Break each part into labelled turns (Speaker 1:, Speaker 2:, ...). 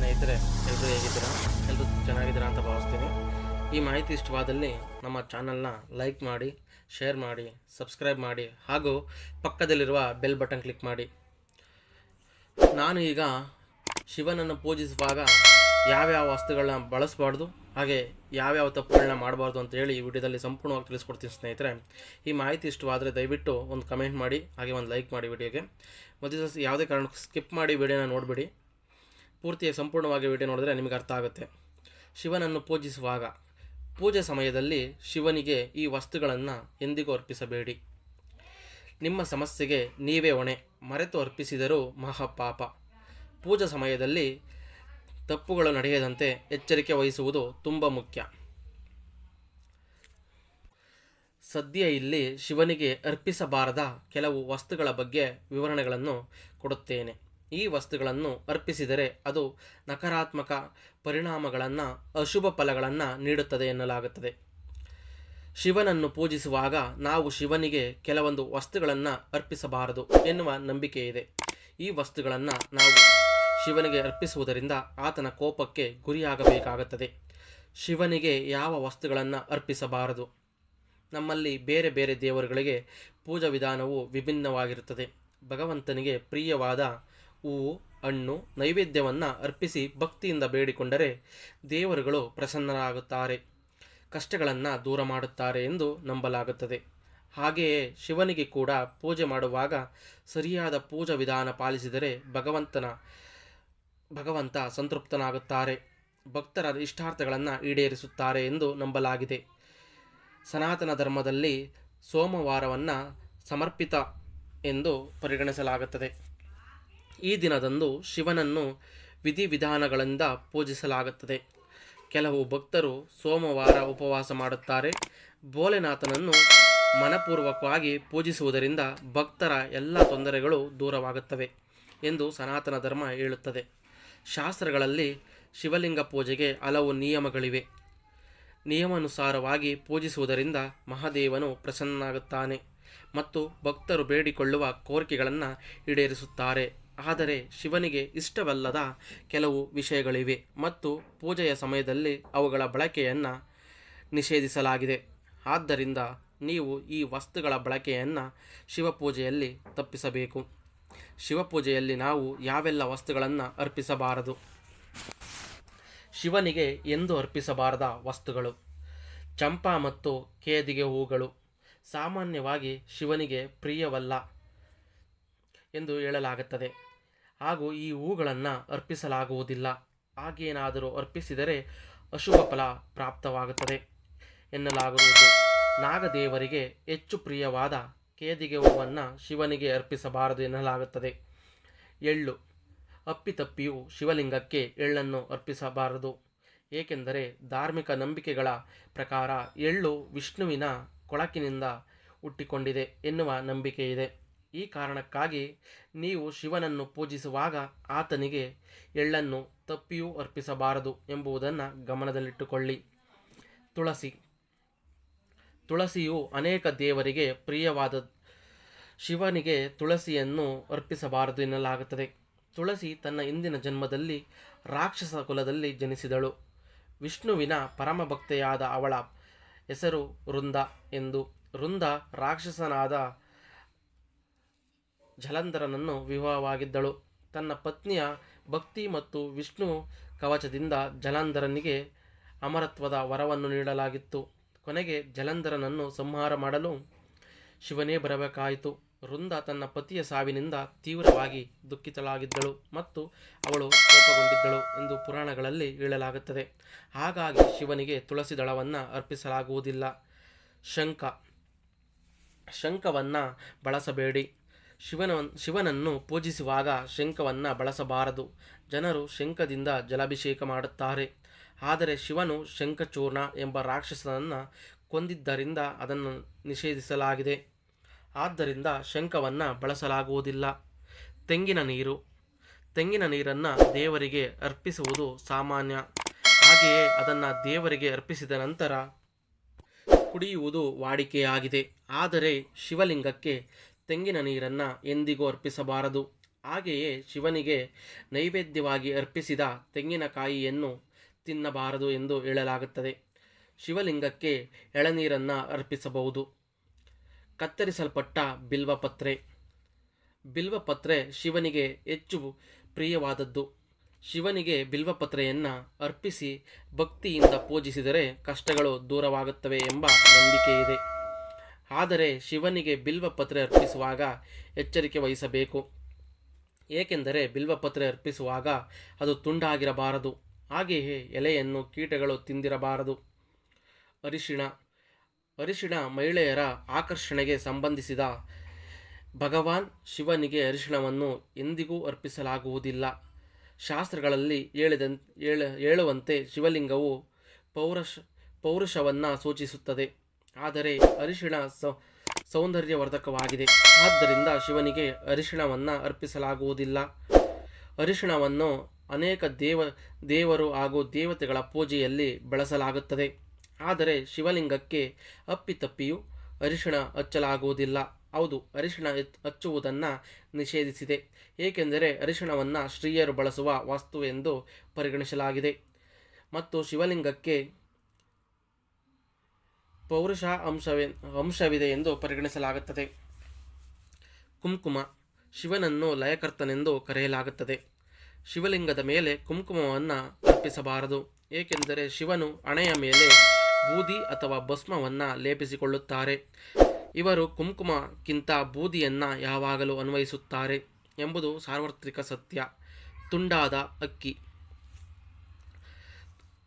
Speaker 1: ಸ್ನೇಹಿತರೆ ಎಲ್ಲರೂ ಹೇಗಿದ್ದೀರಾ? ಎಲ್ಲರೂ ಚೆನ್ನಾಗಿದ್ದೀರಾ ಅಂತ ಭಾವಿಸ್ತೀನಿ. ಈ ಮಾಹಿತಿ ಇಷ್ಟವಾದಲ್ಲಿ ನಮ್ಮ ಚಾನಲ್ನ ಲೈಕ್ ಮಾಡಿ, ಶೇರ್ ಮಾಡಿ, ಸಬ್ಸ್ಕ್ರೈಬ್ ಮಾಡಿ, ಹಾಗೂ ಪಕ್ಕದಲ್ಲಿರುವ ಬೆಲ್ ಬಟನ್ ಕ್ಲಿಕ್ ಮಾಡಿ. ನಾನು ಈಗ ಶಿವನನ್ನು ಪೂಜಿಸುವಾಗ ಯಾವ್ಯಾವ ವಸ್ತುಗಳನ್ನ ಬಳಸಬಾರ್ದು, ಹಾಗೆ ಯಾವ್ಯಾವ ತಪ್ಪುಗಳನ್ನ ಮಾಡಬಾರ್ದು ಅಂತ ಹೇಳಿ ಈ ವಿಡಿಯೋದಲ್ಲಿ ಸಂಪೂರ್ಣವಾಗಿ ತಿಳಿಸ್ಕೊಡ್ತೀನಿ ಸ್ನೇಹಿತರೆ. ಈ ಮಾಹಿತಿ ಇಷ್ಟವಾದರೆ ದಯವಿಟ್ಟು ಒಂದು ಕಮೆಂಟ್ ಮಾಡಿ, ಹಾಗೆ ಒಂದು ಲೈಕ್ ಮಾಡಿ ವಿಡಿಯೋಗೆ. ಮತ್ತು ಯಾವುದೇ ಕಾರಣಕ್ಕೂ ಸ್ಕಿಪ್ ಮಾಡಿ ವಿಡಿಯೋನ ನೋಡಿಬಿಡಿ. ಪೂರ್ತಿಯಾಗಿ ಸಂಪೂರ್ಣವಾಗಿ ವಿಡಿಯೋ ನೋಡಿದ್ರೆ ನಿಮಗೆ ಅರ್ಥ ಆಗುತ್ತೆ. ಶಿವನನ್ನು ಪೂಜಿಸುವಾಗ, ಪೂಜೆ ಸಮಯದಲ್ಲಿ ಶಿವನಿಗೆ ಈ ವಸ್ತುಗಳನ್ನು ಎಂದಿಗೂ ಅರ್ಪಿಸಬೇಡಿ. ನಿಮ್ಮ ಸಮಸ್ಯೆಗೆ ನೀವೇ ಹೊಣೆ. ಮರೆತು ಅರ್ಪಿಸಿದರೂ ಮಹಾಪಾಪ. ಪೂಜಾ ಸಮಯದಲ್ಲಿ ತಪ್ಪುಗಳು ನಡೆಯದಂತೆ ಎಚ್ಚರಿಕೆ ವಹಿಸುವುದು ತುಂಬ ಮುಖ್ಯ. ಸದ್ಯ ಇಲ್ಲಿ ಶಿವನಿಗೆ ಅರ್ಪಿಸಬಾರದ ಕೆಲವು ವಸ್ತುಗಳ ಬಗ್ಗೆ ವಿವರಣೆಗಳನ್ನು ಕೊಡುತ್ತೇನೆ. ಈ ವಸ್ತುಗಳನ್ನು ಅರ್ಪಿಸಿದರೆ ಅದು ನಕಾರಾತ್ಮಕ ಪರಿಣಾಮಗಳನ್ನು, ಅಶುಭ ಫಲಗಳನ್ನು ನೀಡುತ್ತದೆ ಎನ್ನಲಾಗುತ್ತದೆ. ಶಿವನನ್ನು ಪೂಜಿಸುವಾಗ ನಾವು ಶಿವನಿಗೆ ಕೆಲವೊಂದು ವಸ್ತುಗಳನ್ನು ಅರ್ಪಿಸಬಾರದು ಎನ್ನುವ ನಂಬಿಕೆ ಇದೆ ಈ ವಸ್ತುಗಳನ್ನು ನಾವು ಶಿವನಿಗೆ ಅರ್ಪಿಸುವುದರಿಂದ ಆತನ ಕೋಪಕ್ಕೆ ಗುರಿಯಾಗಬೇಕಾಗುತ್ತದೆ. ಶಿವನಿಗೆ ಯಾವ ವಸ್ತುಗಳನ್ನು ಅರ್ಪಿಸಬಾರದು? ನಮ್ಮಲ್ಲಿ ಬೇರೆ ಬೇರೆ ದೇವರುಗಳಿಗೆ ಪೂಜಾ ವಿಧಾನವು ವಿಭಿನ್ನವಾಗಿರುತ್ತದೆ. ಭಗವಂತನಿಗೆ ಪ್ರಿಯವಾದ ಹೂವು ಹಣ್ಣು, ನೈವೇದ್ಯವನ್ನು ಅರ್ಪಿಸಿ ಭಕ್ತಿಯಿಂದ ಬೇಡಿಕೊಂಡರೆ ದೇವರುಗಳು ಪ್ರಸನ್ನರಾಗುತ್ತಾರೆ. ಕಷ್ಟಗಳನ್ನು ದೂರ ಮಾಡುತ್ತಾರೆ ಎಂದು ನಂಬಲಾಗುತ್ತದೆ. ಹಾಗೆಯೇ ಶಿವನಿಗೆ ಕೂಡ ಪೂಜೆ ಮಾಡುವಾಗ ಸರಿಯಾದ ಪೂಜಾ ವಿಧಾನ ಪಾಲಿಸಿದರೆ ಭಗವಂತನ, ಭಗವಂತ ಸಂತೃಪ್ತನಾಗುತ್ತಾರೆ. ಭಕ್ತರ ಇಷ್ಟಾರ್ಥಗಳನ್ನು ಈಡೇರಿಸುತ್ತಾರೆ ಎಂದು ನಂಬಲಾಗಿದೆ. ಸನಾತನ ಧರ್ಮದಲ್ಲಿ ಸೋಮವಾರವನ್ನು ಸಮರ್ಪಿತ ಎಂದು ಪರಿಗಣಿಸಲಾಗುತ್ತದೆ. ಈ ದಿನದಂದು ಶಿವನನ್ನು ವಿಧಿವಿಧಾನಗಳಿಂದ ಪೂಜಿಸಲಾಗುತ್ತದೆ. ಕೆಲವು ಭಕ್ತರು ಸೋಮವಾರ ಉಪವಾಸ ಮಾಡುತ್ತಾರೆ. ಭೋಲೆನಾಥನನ್ನು ಮನಪೂರ್ವಕವಾಗಿ ಪೂಜಿಸುವುದರಿಂದ ಭಕ್ತರ ಎಲ್ಲ ತೊಂದರೆಗಳು ದೂರವಾಗುತ್ತವೆ ಎಂದು ಸನಾತನ ಧರ್ಮ ಹೇಳುತ್ತದೆ. ಶಾಸ್ತ್ರಗಳಲ್ಲಿ ಶಿವಲಿಂಗ ಪೂಜೆಗೆ ಹಲವು ನಿಯಮಗಳಿವೆ. ನಿಯಮಾನುಸಾರವಾಗಿ ಪೂಜಿಸುವುದರಿಂದ ಮಹಾದೇವನು ಪ್ರಸನ್ನಾಗುತ್ತಾನೆ ಮತ್ತು ಭಕ್ತರು ಬೇಡಿಕೊಳ್ಳುವ ಕೋರಿಕೆಗಳನ್ನು ಈಡೇರಿಸುತ್ತಾರೆ. ಆದರೆ ಶಿವನಿಗೆ ಇಷ್ಟವಲ್ಲದ ಕೆಲವು ವಿಷಯಗಳಿವೆ ಮತ್ತು ಪೂಜೆಯ ಸಮಯದಲ್ಲಿ ಅವುಗಳ ಬಳಕೆಯನ್ನು ನಿಷೇಧಿಸಲಾಗಿದೆ. ಆದ್ದರಿಂದ ನೀವು ಈ ವಸ್ತುಗಳ ಬಳಕೆಯನ್ನು ಶಿವಪೂಜೆಯಲ್ಲಿ ತಪ್ಪಿಸಬೇಕು. ಶಿವಪೂಜೆಯಲ್ಲಿ ನಾವು ಯಾವೆಲ್ಲ ವಸ್ತುಗಳನ್ನು ಅರ್ಪಿಸಬಾರದು? ಶಿವನಿಗೆ ಎಂದು ಅರ್ಪಿಸಬಾರದ ವಸ್ತುಗಳು. ಚಂಪಾ ಮತ್ತು ಕೇದಿಗೆ ಹೂಗಳು. ಸಾಮಾನ್ಯವಾಗಿ ಶಿವನಿಗೆ ಪ್ರಿಯವಲ್ಲ ಎಂದು ಹೇಳಲಾಗುತ್ತದೆ. ಹಾಗೂ ಈ ಹೂಗಳನ್ನು ಅರ್ಪಿಸಲಾಗುವುದಿಲ್ಲ. ಹಾಗೇನಾದರೂ ಅರ್ಪಿಸಿದರೆ ಅಶುಭ ಫಲ ಪ್ರಾಪ್ತವಾಗುತ್ತದೆ ಎನ್ನಲಾಗುವುದು. ನಾಗದೇವರಿಗೆ ಹೆಚ್ಚು ಪ್ರಿಯವಾದ ಕೇದಿಗೆ ಹೂವನ್ನು ಶಿವನಿಗೆ ಅರ್ಪಿಸಬಾರದು ಎನ್ನಲಾಗುತ್ತದೆ. ಎಳ್ಳು. ಅಪ್ಪಿತಪ್ಪಿಯು ಶಿವಲಿಂಗಕ್ಕೆ ಎಳ್ಳನ್ನು ಅರ್ಪಿಸಬಾರದು. ಏಕೆಂದರೆ ಧಾರ್ಮಿಕ ನಂಬಿಕೆಗಳ ಪ್ರಕಾರ ಎಳ್ಳು ವಿಷ್ಣುವಿನ ಕೊಳಕಿನಿಂದ ಹುಟ್ಟಿಕೊಂಡಿದೆ ಎನ್ನುವ ನಂಬಿಕೆ ಇದೆ ಈ ಕಾರಣಕ್ಕಾಗಿ ನೀವು ಶಿವನನ್ನು ಪೂಜಿಸುವಾಗ ಆತನಿಗೆ ಎಳ್ಳನ್ನು ತಪ್ಪಿಯೂ ಅರ್ಪಿಸಬಾರದು ಎಂಬುದನ್ನು ಗಮನದಲ್ಲಿಟ್ಟುಕೊಳ್ಳಿ. ತುಳಸಿ. ತುಳಸಿಯು ಅನೇಕ ದೇವರಿಗೆ ಪ್ರಿಯವಾದ ಶಿವನಿಗೆ ತುಳಸಿಯನ್ನು ಅರ್ಪಿಸಬಾರದು ಎನ್ನಲಾಗುತ್ತದೆ. ತುಳಸಿ ತನ್ನ ಇಂದಿನ ಜನ್ಮದಲ್ಲಿ ರಾಕ್ಷಸ ಕುಲದಲ್ಲಿ ಜನಿಸಿದಳು. ವಿಷ್ಣುವಿನ ಪರಮಭಕ್ತೆಯಾದ ಅವಳ ಹೆಸರು ವೃಂದ ಎಂದು ವೃಂದ ರಾಕ್ಷಸನಾದ ಜಲಂಧರನನ್ನು ವಿವಾಹವಾಗಿದ್ದಳು. ತನ್ನ ಪತ್ನಿಯ ಭಕ್ತಿ ಮತ್ತು ವಿಷ್ಣು ಕವಚದಿಂದ ಜಲಂಧರನಿಗೆ ಅಮರತ್ವದ ವರವನ್ನು ನೀಡಲಾಗಿತ್ತು. ಕೊನೆಗೆ ಜಲಂಧರನನ್ನು ಸಂಹಾರ ಮಾಡಲು ಶಿವನೇ ಬರಬೇಕಾಯಿತು. ವೃಂದ ತನ್ನ ಪತಿಯ ಸಾವಿನಿಂದ ತೀವ್ರವಾಗಿ ದುಃಖಿತಳಾಗಿದ್ದಳು ಮತ್ತು ಅವಳು ಕೋಪಗೊಂಡಿದ್ದಳು ಎಂದು ಪುರಾಣಗಳಲ್ಲಿ ಹೇಳಲಾಗುತ್ತದೆ. ಹಾಗಾಗಿ ಶಿವನಿಗೆ ತುಳಸಿ ದಳವನ್ನು ಅರ್ಪಿಸಲಾಗುವುದಿಲ್ಲ. ಶಂಖ. ಶಂಖವನ್ನು ಬಳಸಬೇಡಿ. ಶಿವನ, ಶಿವನನ್ನು ಪೂಜಿಸುವಾಗ ಶಂಖವನ್ನು ಬಳಸಬಾರದು. ಜನರು ಶಂಖದಿಂದ ಜಲಾಭಿಷೇಕ ಮಾಡುತ್ತಾರೆ. ಆದರೆ ಶಿವನು ಶಂಖಚೂರ್ಣ ಎಂಬ ರಾಕ್ಷಸನನ್ನು ಕೊಂದಿದ್ದರಿಂದ ಅದನ್ನು ನಿಷೇಧಿಸಲಾಗಿದೆ. ಆದ್ದರಿಂದ ಶಂಖವನ್ನು ಬಳಸಲಾಗುವುದಿಲ್ಲ. ತೆಂಗಿನ ನೀರು. ತೆಂಗಿನ ನೀರನ್ನು ದೇವರಿಗೆ ಅರ್ಪಿಸುವುದು ಸಾಮಾನ್ಯ. ಹಾಗೆಯೇ ಅದನ್ನು ದೇವರಿಗೆ ಅರ್ಪಿಸಿದ ನಂತರ ಕುಡಿಯುವುದು ವಾಡಿಕೆಯಾಗಿದೆ. ಆದರೆ ಶಿವಲಿಂಗಕ್ಕೆ ತೆಂಗಿನ ನೀರನ್ನು ಎಂದಿಗೂ ಅರ್ಪಿಸಬಾರದು. ಹಾಗೆಯೇ ಶಿವನಿಗೆ ನೈವೇದ್ಯವಾಗಿ ಅರ್ಪಿಸಿದ ತೆಂಗಿನಕಾಯಿಯನ್ನು ತಿನ್ನಬಾರದು ಎಂದು ಹೇಳಲಾಗುತ್ತದೆ. ಶಿವಲಿಂಗಕ್ಕೆ ಎಳನೀರನ್ನು ಅರ್ಪಿಸಬಹುದು. ಕತ್ತರಿಸಲ್ಪಟ್ಟ ಬಿಲ್ವಪತ್ರೆ. ಬಿಲ್ವಪತ್ರೆ ಶಿವನಿಗೆ ಹೆಚ್ಚು ಪ್ರಿಯವಾದದ್ದು. ಶಿವನಿಗೆ ಬಿಲ್ವಪತ್ರೆಯನ್ನು ಅರ್ಪಿಸಿ ಭಕ್ತಿಯಿಂದ ಪೂಜಿಸಿದರೆ ಕಷ್ಟಗಳು ದೂರವಾಗುತ್ತವೆ ಎಂಬ ನಂಬಿಕೆ ಇದೆ ಆದರೆ ಶಿವನಿಗೆ ಬಿಲ್ವಪತ್ರೆ ಅರ್ಪಿಸುವಾಗ ಎಚ್ಚರಿಕೆ ವಹಿಸಬೇಕು. ಏಕೆಂದರೆ ಬಿಲ್ವಪತ್ರೆ ಅರ್ಪಿಸುವಾಗ ಅದು ತುಂಡಾಗಿರಬಾರದು. ಹಾಗೆಯೇ ಎಲೆಯನ್ನು ಕೀಟಗಳು ತಿಂದಿರಬಾರದು. ಅರಿಶಿಣ. ಅರಿಶಿಣ ಮಹಿಳೆಯರ ಆಕರ್ಷಣೆಗೆ ಸಂಬಂಧಿಸಿದ ಭಗವಾನ್ ಶಿವನಿಗೆ ಅರಿಶಿಣವನ್ನು ಎಂದಿಗೂ ಅರ್ಪಿಸಲಾಗುವುದಿಲ್ಲ. ಶಾಸ್ತ್ರಗಳಲ್ಲಿ ಹೇಳಿದಂ, ಹೇಳ, ಹೇಳುವಂತೆ ಶಿವಲಿಂಗವು ಪೌರಷ, ಪೌರುಷವನ್ನು ಸೂಚಿಸುತ್ತದೆ. ಆದರೆ ಅರಿಶಿಣ ಸೌಂದರ್ಯವರ್ಧಕವಾಗಿದೆ. ಆದ್ದರಿಂದ ಶಿವನಿಗೆ ಅರಿಶಿಣವನ್ನು ಅರ್ಪಿಸಲಾಗುವುದಿಲ್ಲ. ಅರಿಶಿಣವನ್ನು ಅನೇಕ ದೇವ, ದೇವರು ಹಾಗೂ ದೇವತೆಗಳ ಪೂಜೆಯಲ್ಲಿ ಬಳಸಲಾಗುತ್ತದೆ. ಆದರೆ ಶಿವಲಿಂಗಕ್ಕೆ ಅಪ್ಪಿತಪ್ಪಿಯು ಅರಿಶಿಣ ಹಚ್ಚಲಾಗುವುದಿಲ್ಲ. ಹೌದು, ಅರಿಶಿಣ ಹಚ್ಚುವುದನ್ನು ನಿಷೇಧಿಸಿದೆ. ಏಕೆಂದರೆ ಅರಿಶಿಣವನ್ನು ಸ್ತ್ರೀಯರು ಬಳಸುವ ವಸ್ತು ಎಂದು ಪರಿಗಣಿಸಲಾಗಿದೆ. ಮತ್ತು ಶಿವಲಿಂಗಕ್ಕೆ ಪೌರುಷ ಅಂಶವೇ ಅಂಶವಿದೆ ಎಂದು ಪರಿಗಣಿಸಲಾಗುತ್ತದೆ. ಕುಂಕುಮ ಶಿವನನ್ನು ಲಯಕರ್ತನೆಂದು ಕರೆಯಲಾಗುತ್ತದೆ. ಶಿವಲಿಂಗದ ಮೇಲೆ ಕುಂಕುಮವನ್ನು ಅರ್ಪಿಸಬಾರದು. ಏಕೆಂದರೆ ಶಿವನು ಹಣೆಯ ಮೇಲೆ ಬೂದಿ ಅಥವಾ ಭಸ್ಮವನ್ನು ಲೇಪಿಸಿಕೊಳ್ಳುತ್ತಾರೆ. ಇವರು ಕುಂಕುಮಕ್ಕಿಂತ ಬೂದಿಯನ್ನು ಯಾವಾಗಲೂ ಅನ್ವಯಿಸುತ್ತಾರೆ ಎಂಬುದು ಸಾರ್ವತ್ರಿಕ ಸತ್ಯ. ತುಂಡಾದ ಅಕ್ಕಿ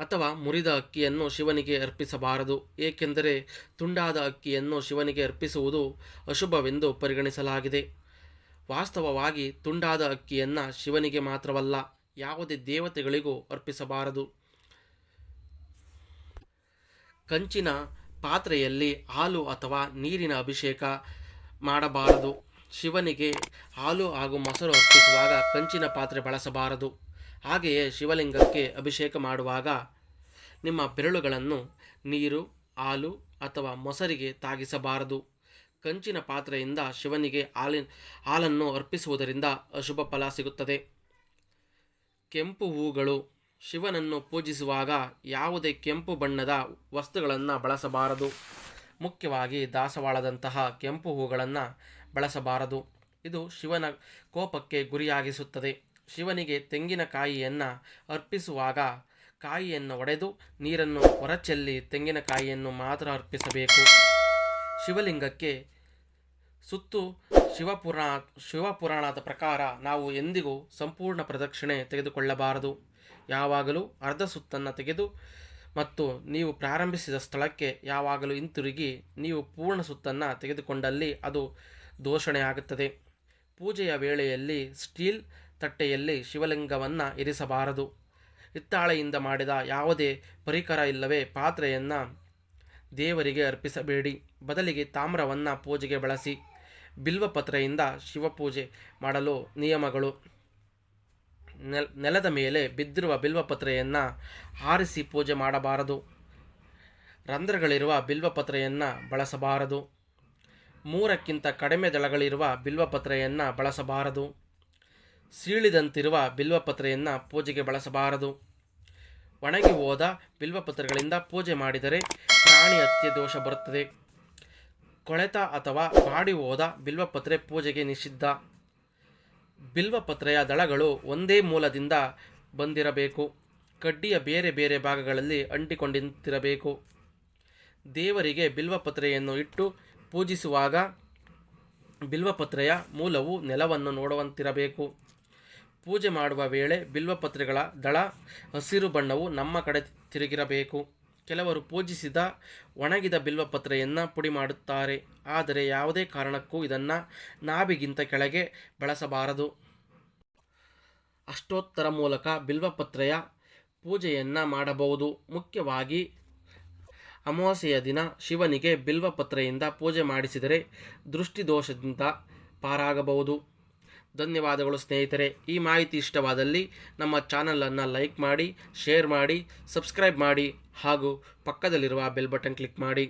Speaker 1: ಅಥವಾ ಮುರಿದ ಅಕ್ಕಿಯನ್ನು ಶಿವನಿಗೆ ಅರ್ಪಿಸಬಾರದು. ಏಕೆಂದರೆ ತುಂಡಾದ ಅಕ್ಕಿಯನ್ನು ಶಿವನಿಗೆ ಅರ್ಪಿಸುವುದು ಅಶುಭವೆಂದು ಪರಿಗಣಿಸಲಾಗಿದೆ. ವಾಸ್ತವವಾಗಿ ತುಂಡಾದ ಅಕ್ಕಿಯನ್ನು ಶಿವನಿಗೆ ಮಾತ್ರವಲ್ಲ, ಯಾವುದೇ ದೇವತೆಗಳಿಗೂ ಅರ್ಪಿಸಬಾರದು. ಕಂಚಿನ ಪಾತ್ರೆಯಲ್ಲಿ ಹಾಲು ಅಥವಾ ನೀರಿನ ಅಭಿಷೇಕ ಮಾಡಬಾರದು. ಶಿವನಿಗೆ ಹಾಲು ಹಾಗೂ ಮೊಸರು ಅರ್ಪಿಸುವಾಗ ಕಂಚಿನ ಪಾತ್ರೆ ಬಳಸಬಾರದು. ಹಾಗೆಯೇ ಶಿವಲಿಂಗಕ್ಕೆ ಅಭಿಷೇಕ ಮಾಡುವಾಗ ನಿಮ್ಮ ಬೆರಳುಗಳನ್ನು ನೀರು, ಹಾಲು ಅಥವಾ ಮೊಸರಿಗೆ ತಾಗಿಸಬಾರದು. ಕಂಚಿನ ಪಾತ್ರೆಯಿಂದ ಶಿವನಿಗೆ ಹಾಲಿನ, ಹಾಲನ್ನು ಅರ್ಪಿಸುವುದರಿಂದ ಅಶುಭ ಫಲ ಸಿಗುತ್ತದೆ. ಕೆಂಪು ಹೂಗಳು, ಶಿವನನ್ನು ಪೂಜಿಸುವಾಗ ಯಾವುದೇ ಕೆಂಪು ಬಣ್ಣದ ವಸ್ತುಗಳನ್ನು ಬಳಸಬಾರದು. ಮುಖ್ಯವಾಗಿ ದಾಸವಾಳದಂತಹ ಕೆಂಪು ಹೂಗಳನ್ನು ಬಳಸಬಾರದು. ಇದು ಶಿವನ ಕೋಪಕ್ಕೆ ಗುರಿಯಾಗಿಸುತ್ತದೆ. ಶಿವನಿಗೆ ತೆಂಗಿನಕಾಯಿಯನ್ನು ಅರ್ಪಿಸುವಾಗ ಕಾಯಿಯನ್ನು ಒಡೆದು ನೀರನ್ನು ಹೊರಚೆಲ್ಲಿ ತೆಂಗಿನಕಾಯಿಯನ್ನು ಮಾತ್ರ ಅರ್ಪಿಸಬೇಕು. ಶಿವಲಿಂಗಕ್ಕೆ ಸುತ್ತು ಶಿವಪುರಾಣ ಶಿವಪುರಾಣದ ಪ್ರಕಾರ ನಾವು ಎಂದಿಗೂ ಸಂಪೂರ್ಣ ಪ್ರದಕ್ಷಿಣೆ ತೆಗೆದುಕೊಳ್ಳಬಾರದು. ಯಾವಾಗಲೂ ಅರ್ಧ ಸುತ್ತನ್ನು ತೆಗೆದು ಮತ್ತು ನೀವು ಪ್ರಾರಂಭಿಸಿದ ಸ್ಥಳಕ್ಕೆ ಯಾವಾಗಲೂ ಹಿಂತಿರುಗಿ ನೀವು ಪೂರ್ಣ ಸುತ್ತನ್ನು ತೆಗೆದುಕೊಂಡಲ್ಲಿ ಅದು ದೋಷಣೆ ಆಗುತ್ತದೆ. ಪೂಜೆಯ ವೇಳೆಯಲ್ಲಿ ಸ್ಟೀಲ್ ತಟ್ಟೆಯಲ್ಲಿ ಶಿವಲಿಂಗವನ್ನು ಇರಿಸಬಾರದು. ಹಿತ್ತಾಳೆಯಿಂದ ಮಾಡಿದ ಯಾವುದೇ ಪರಿಕರ ಇಲ್ಲವೇ ಪಾತ್ರೆಯನ್ನು ದೇವರಿಗೆ ಅರ್ಪಿಸಬೇಡಿ. ಬದಲಿಗೆ ತಾಮ್ರವನ್ನು ಪೂಜೆಗೆ ಬಳಸಿ ಬಿಲ್ವಪತ್ರೆಯಿಂದ ಶಿವಪೂಜೆ ಮಾಡಲು ನಿಯಮಗಳು. ನೆಲ್, ನೆಲದ ಮೇಲೆ ಬಿದ್ದಿರುವ ಬಿಲ್ವಪತ್ರೆಯನ್ನು ಆರಿಸಿ ಪೂಜೆ ಮಾಡಬಾರದು. ರಂಧ್ರಗಳಿರುವ ಬಿಲ್ವಪತ್ರೆಯನ್ನು ಬಳಸಬಾರದು. ಮೂರಕ್ಕಿಂತ ಕಡಿಮೆ ದಳಗಳಿರುವ ಬಿಲ್ವಪತ್ರೆಯನ್ನು ಬಳಸಬಾರದು. ಸೀಳಿದಂತಿರುವ ಬಿಲ್ವಪತ್ರೆಯನ್ನು ಪೂಜೆಗೆ ಬಳಸಬಾರದು. ಒಣಗಿ ಹೋದ ಬಿಲ್ವಪತ್ರಗಳಿಂದ ಪೂಜೆ ಮಾಡಿದರೆ ಪ್ರಾಣಿ ಹತ್ಯೆ ದೋಷ ಬರುತ್ತದೆ. ಕೊಳೆತ ಅಥವಾ ಬಾಡಿ ಹೋದ ಬಿಲ್ವಪತ್ರೆ ಪೂಜೆಗೆ ನಿಷಿದ್ಧ. ಬಿಲ್ವಪತ್ರೆಯ ದಳಗಳು ಒಂದೇ ಮೂಲದಿಂದ ಬಂದಿರಬೇಕು. ಕಡ್ಡಿಯ ಬೇರೆ ಬೇರೆ ಭಾಗಗಳಲ್ಲಿ ಅಂಟಿಕೊಂಡಿರಬೇಕು. ದೇವರಿಗೆ ಬಿಲ್ವಪತ್ರೆಯನ್ನು ಇಟ್ಟು ಪೂಜಿಸುವಾಗ ಬಿಲ್ವಪತ್ರೆಯ ಮೂಲವು ನೆಲವನ್ನು ನೋಡುವಂತಿರಬೇಕು. ಪೂಜೆ ಮಾಡುವ ವೇಳೆ ಬಿಲ್ವಪತ್ರೆಗಳ ದಳ ಹಸಿರು ಬಣ್ಣವು ನಮ್ಮ ಕಡೆ ತಿರುಗಿರಬೇಕು. ಕೆಲವರು ಪೂಜಿಸಿದ ಒಣಗಿದ ಬಿಲ್ವಪತ್ರೆಯನ್ನು ಪುಡಿ ಮಾಡುತ್ತಾರೆ. ಆದರೆ ಯಾವುದೇ ಕಾರಣಕ್ಕೂ ಇದನ್ನು ನಾಭಿಗಿಂತ ಕೆಳಗೆ ಬಳಸಬಾರದು. ಅಷ್ಟೋತ್ತರ ಮೂಲಕ ಬಿಲ್ವಪತ್ರೆಯ ಪೂಜೆಯನ್ನು ಮಾಡಬಹುದು. ಮುಖ್ಯವಾಗಿ ಅಮಾವಾಸ್ಯೆಯ ದಿನ ಶಿವನಿಗೆ ಬಿಲ್ವಪತ್ರೆಯಿಂದ ಪೂಜೆ ಮಾಡಿಸಿದರೆ ದೃಷ್ಟಿದೋಷದಿಂದ ಪಾರಾಗಬಹುದು. ಧನ್ಯವಾದಗಳು ಸ್ನೇಹಿತರೆ. ಈ ಮಾಹಿತಿ ಇಷ್ಟವಾದಲ್ಲಿ ನಮ್ಮ ಚಾನಲನ್ನು ಲೈಕ್ ಮಾಡಿ, ಶೇರ್ ಮಾಡಿ, ಸಬ್ಸ್ಕ್ರೈಬ್ ಮಾಡಿ ಹಾಗೂ ಪಕ್ಕದಲ್ಲಿರುವ ಬೆಲ್ ಬಟನ್ ಕ್ಲಿಕ್ ಮಾಡಿ.